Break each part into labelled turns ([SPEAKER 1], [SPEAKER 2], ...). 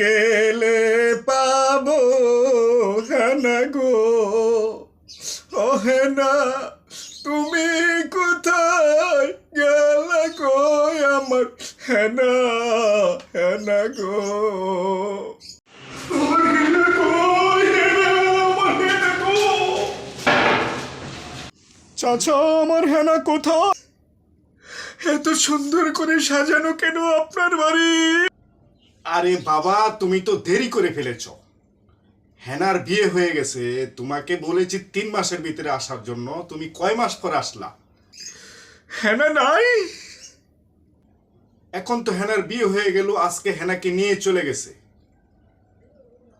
[SPEAKER 1] গেলে পাবো, হেনা গো। ও হেনা, তুমি কোথায় গেলে গো আমার? হেনা হেনা গো? চাচা, আমার হেনা কোথায়? এত সুন্দর করে সাজানো কেন আপনার বাড়ি?
[SPEAKER 2] আরে বাবা তুমি তো দেরি করে ফেলেছ। হেনার বিয়ে হয়ে গেছে তোমাকে বলেছি তিন মাসের ভিতরে আসার জন্য। তুমি কয় মাস পরে আসলা?
[SPEAKER 1] হেনা নাই।
[SPEAKER 2] এখন তো হেনার বিয়ে হয়ে গেল আজকে হেনাকে নিয়ে চলে গেছে।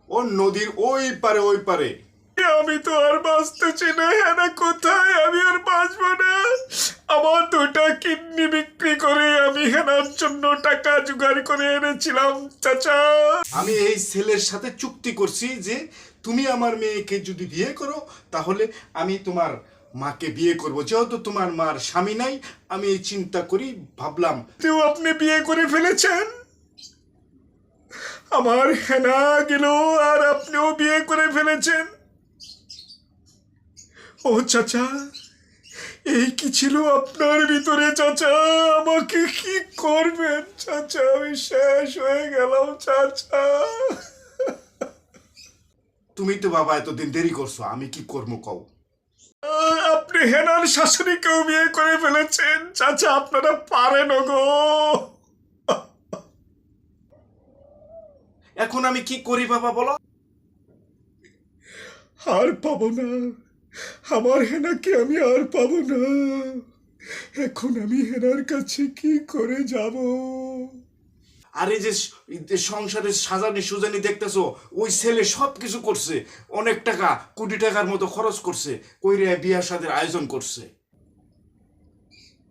[SPEAKER 2] ও নদীর ওই পারে ওই পারে।
[SPEAKER 1] আমি তো আর বাঁচতেছি না হেনা কোথায়? আমি আর বাঁচবো না আমার দুটা কিডনি বিক্রি করে আমি হেনার জন্য টাকা জোগাড় করে এনেছিলাম চাচা।
[SPEAKER 2] আমি এই ছেলের সাথে চুক্তি করছি যে তুমি আমার মেয়েকে যদি বিয়ে করো তাহলে আমি তোমার মাকে বিয়ে করব। যেহেতু তোমার মার স্বামী নাই আমি এই চিন্তা করি ভাবলাম
[SPEAKER 1] তো আপনি বিয়ে করে ফেলেছেন? আমার হেনা গেল আর আপনিও বিয়ে করে ফেলেছেন। ও চাচা এই কি ছিল আপনার ভিতরে চাচা? আমাকে কি করবেন চাচা? আমি শেষ হয়ে গেলাম চাচা।
[SPEAKER 2] তুমি তো বাবা এতদিন দেরি করছ আমি কি করব কও?
[SPEAKER 1] আপনি হেনার শাশুড়িকেও বিয়ে করে ফেলেছেন চাচা আপনারা পারেন গো
[SPEAKER 2] এখন আমি কি করি বাবা বলো?
[SPEAKER 1] আর পাবো না। আমার হেনাকে আমি আর পাবো না। এখন আমি হেনার কাছে কি করে যাব?
[SPEAKER 2] আরে যে সংসারের সাজানি সুজানি দেখতেছো ওই ছেলে সব কিছু করছে। অনেক টাকা কোটি টাকার মতো খরচ করছে কইরে বিয়ার সাদের আয়োজন করছে।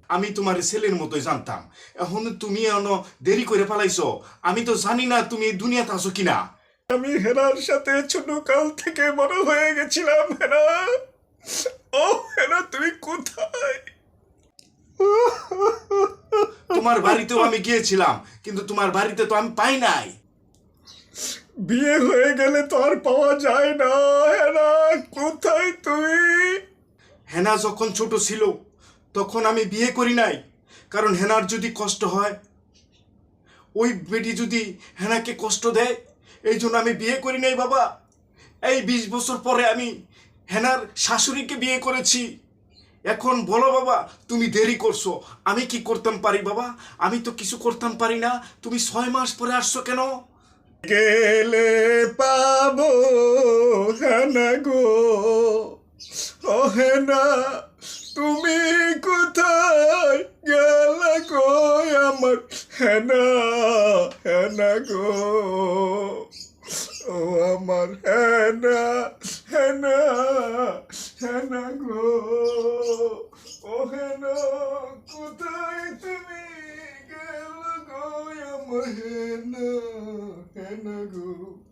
[SPEAKER 2] আমি তোমার ছেলের মতোই জানতাম। এখন তুমি এন দেরি করে পালাইছো। আমি তো জানি না তুমি এই দুনিয়াতে আছো কিনা।
[SPEAKER 1] আমি হেনার সাথে ছোট কাল থেকে বড় হয়ে গেছিলাম হেনা। ও হেনা তুমি কোথায়?
[SPEAKER 2] তোমার বাড়িতেও আমি গিয়েছিলাম কিন্তু তোমার বাড়িতে তো আমি পাই নাই।
[SPEAKER 1] বিয়ে হয়ে গেলে তো আর পাওয়া যায় না। হেনা কোথায় তুমি?
[SPEAKER 2] হেনা যখন ছোট ছিল তখন আমি বিয়ে করি নাই কারণ হেনার যদি কষ্ট হয় ওই বেটি যদি হেনাকে কষ্ট দেয় এই জন্য আমি বিয়ে করি নাই বাবা। এই বিশ বছর পরে আমি হেনার শাশুড়িকে বিয়ে করেছি। এখন বলো বাবা, তুমি দেরি করছ। আমি কি করতাম পারি বাবা? আমি তো কিছু করতাম পারি না। তুমি ছয় মাস পরে আসছো কেন?
[SPEAKER 1] গেলে পাবো হেনা গো। ও হেনা, তুমি কোথায়? গেলে গো আমার হেনা হেনা গো? ও আমার হেনা Hannah, Hannah, go. Oh, Hannah, could I to me? Girl, go, Hannah, Hannah, go.